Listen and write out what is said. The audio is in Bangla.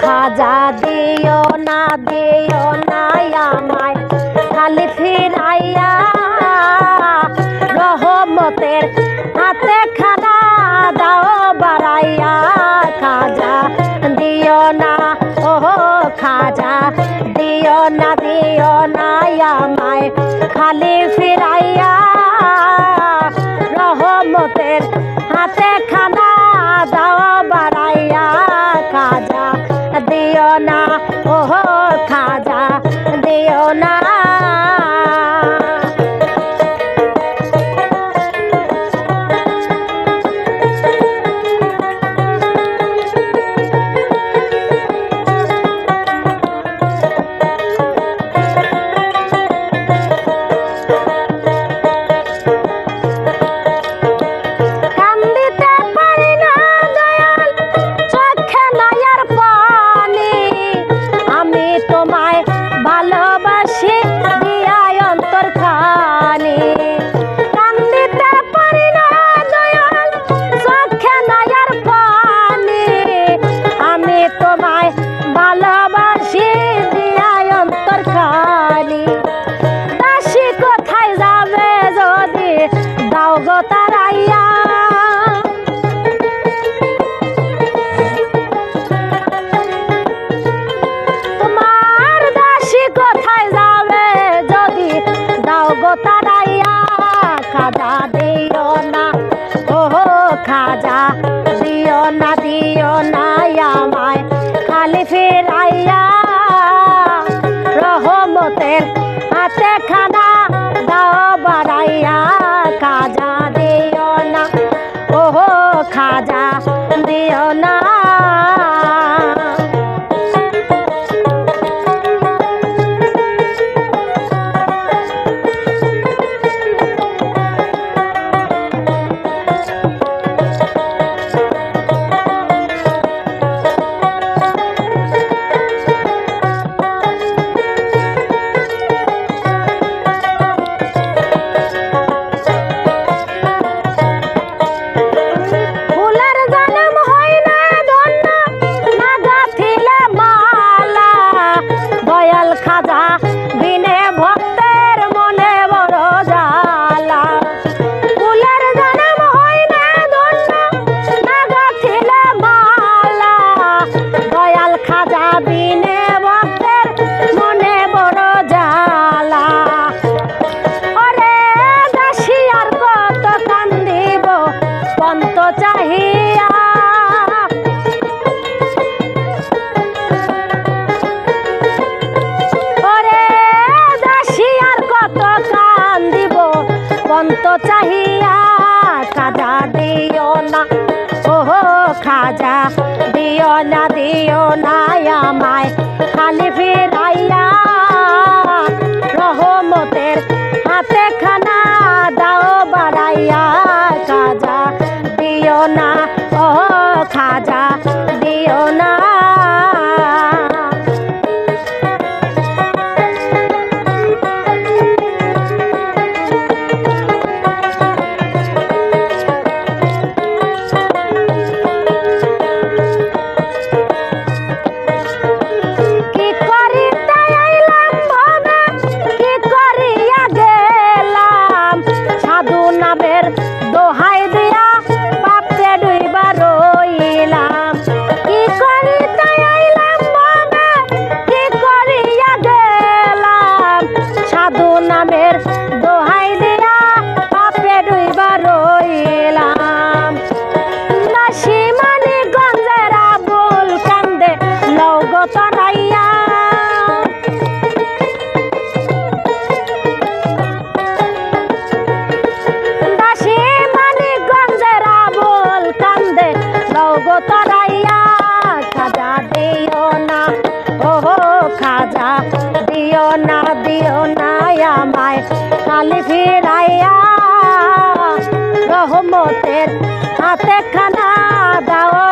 খাজা দিও না দিও না আমায়। খালি ফিরাইয়া রহমতের হাতে খানা দাও, বাড়াইয়া খাজা দিও না ও খাজা দিও না দিও না আমায়। খালি ফিরাইয়া রহমতের হাতে খানা দাও, বাড়াইয়া পাইয়া বিনা অন্ত চাহিয়া খাজা দিও না। ওহো, খাজা দিও না দিও না আমায়। খালি ফেরাইয়া রহমতের হাতে খানা দাও বাড়াইয়া। পারের দোহাই দিও না দিও না মায় কালি ফিরাইয়া রহমতের হাতে খানা দাও